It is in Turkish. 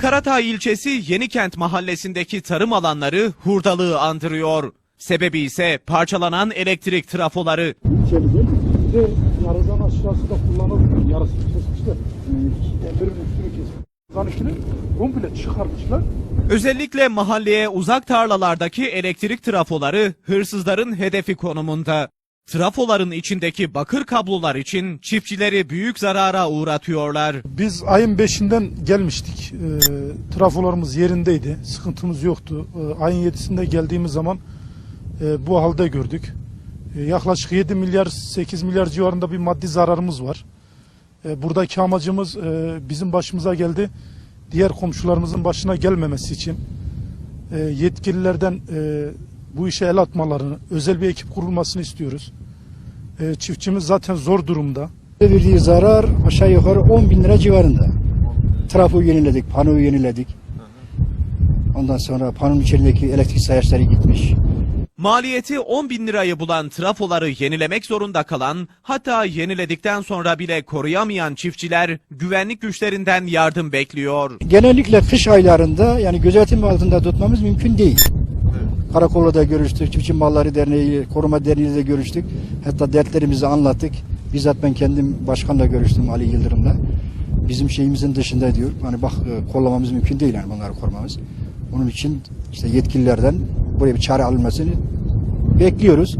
Karatay ilçesi Yenikent mahallesindeki tarım alanları hurdalığı andırıyor. Sebebi ise parçalanan elektrik trafoları. Bir de yarıdan aşağısı da kullanılmıyor. Yarısı kesmişler. Embirin üstünü kesmiş. Komple çıkarmışlar. Özellikle mahalleye uzak tarlalardaki elektrik trafoları hırsızların hedefi konumunda. Trafoların içindeki bakır kablolar için çiftçileri büyük zarara uğratıyorlar. Biz ayın 5'inden gelmiştik. E, trafolarımız yerindeydi. Sıkıntımız yoktu. E, ayın 7'sinde geldiğimiz zaman e, bu halde gördük. E, yaklaşık 7 milyar 8 milyar civarında bir maddi zararımız var. E, buradaki amacımız e, bizim başımıza geldi. Diğer komşularımızın başına gelmemesi için e, yetkililerden e, bu işe el atmalarını, özel bir ekip kurulmasını istiyoruz. E, çiftçimiz zaten zor durumda. Verdiği zarar aşağı yukarı 10 bin lira civarında. Trafo yeniledik, panoyu yeniledik. Ondan sonra panonun içerideki elektrik sayaçları gitmiş. Maliyeti 10 bin lirayı bulan trafoları yenilemek zorunda kalan, hatta yeniledikten sonra bile koruyamayan çiftçiler güvenlik güçlerinden yardım bekliyor. Genellikle kış aylarında yani gözetim altında tutmamız mümkün değil. Karakolla da görüştük, Çiftçi Malları Derneği, Koruma Derneği'yle de görüştük. Hatta dertlerimizi anlattık. Bizzat ben kendim başkanla görüştüm Ali Yıldırım'la. Bizim şeyimizin dışında diyor. Hani bak e, kollamamız mümkün değil yani bunları korumamız. Onun için işte yetkililerden buraya bir çare alınmasını bekliyoruz.